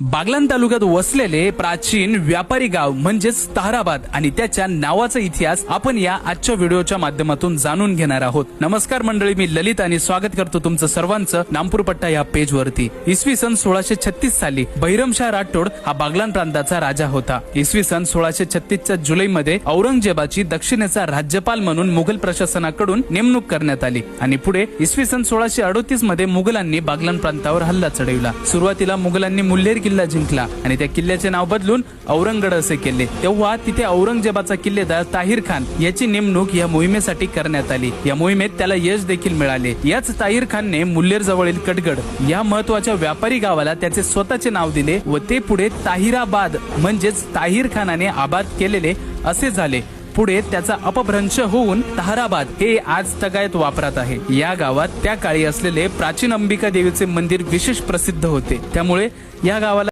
बागलान तालुक्यात वसलेले प्राचीन व्यापारी गाव म्हणजेच ताहराबाद आणि त्याच्या नावाचा इतिहास आपण या आजच्या व्हिडिओच्या माध्यमातून जाणून घेणार आहोत. नमस्कार मंडळी मी ललित आणि स्वागत करतो तुमचं सर्वांचं नामपूर पट्टा या पेज वरती इसवी सन सोळाशे छत्तीस साली बहिरमशाह राठोड हा बागलान प्रांताचा राजा होता. इसवी सन सोळाशे छत्तीसच्या जुलैमध्ये औरंगजेबाची दक्षिणेचा राज्यपाल म्हणून मुघल प्रशासनाकडून नेमणूक करण्यात आली आणि पुढे इसवी सन सोळाशे अडोतीसमध्ये मुघलांनी बागलान प्रांतावर हल्ला चढविला. सुरुवातीला मुघलांनी मुल्लेर किल्ला जिंकला. आणि त्या किल्ल्याचे नाव बदलून औरंगड असे केले. तेव्हा तिथे औरंगजेबाचा किल्लेदार ताहिर खान याची नेमणूक या मोहिमेसाठी करण्यात आली. या मोहिमेत त्याला यश देखील मिळाले. याच ताहिर खानने मुल्लेर जवळील कटगड या महत्त्वाच्या व्यापारी गावाला त्याचे स्वतःचे नाव दिले व ते पुढे ताहिराबाद म्हणजेच ताहिर खानाने आबाद केलेले असे झाले. पुढे त्याचा अपभ्रंश होऊन ताहराबाद हे आज तगायत वापरात आहे. या गावात त्या काळी असलेले प्राचीन अंबिका देवीचे मंदिर विशेष प्रसिद्ध होते. त्यामुळे या गावाला